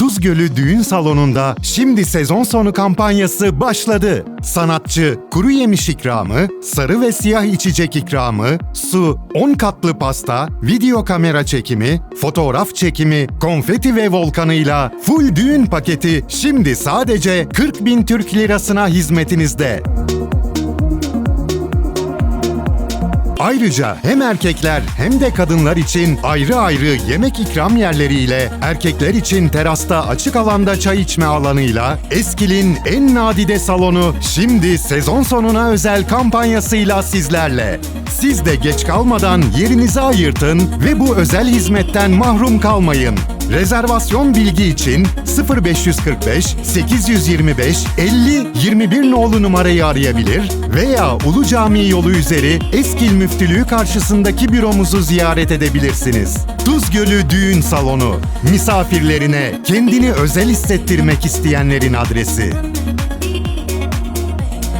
Tuz Gölü Düğün Salonu'nda şimdi sezon sonu kampanyası başladı. Sanatçı kuru yemiş ikramı, sarı ve siyah içecek ikramı, su, 10 katlı pasta, video kamera çekimi, fotoğraf çekimi, konfeti ve volkanıyla full düğün paketi şimdi sadece 40 bin Türk lirasına hizmetinizde. Ayrıca hem erkekler hem de kadınlar için ayrı ayrı yemek ikram yerleriyle, erkekler için terasta açık alanda çay içme alanıyla, Eskil'in en nadide salonu şimdi sezon sonuna özel kampanyasıyla sizlerle. Siz de geç kalmadan yerinizi ayırtın ve bu özel hizmetten mahrum kalmayın. Rezervasyon bilgi için 0545 825 50 21 nolu numarayı arayabilir veya Ulu Cami yolu üzeri Eskil Müftülüğü karşısındaki büromuzu ziyaret edebilirsiniz. Tuz Gölü Düğün Salonu. Misafirlerine kendini özel hissettirmek isteyenlerin adresi.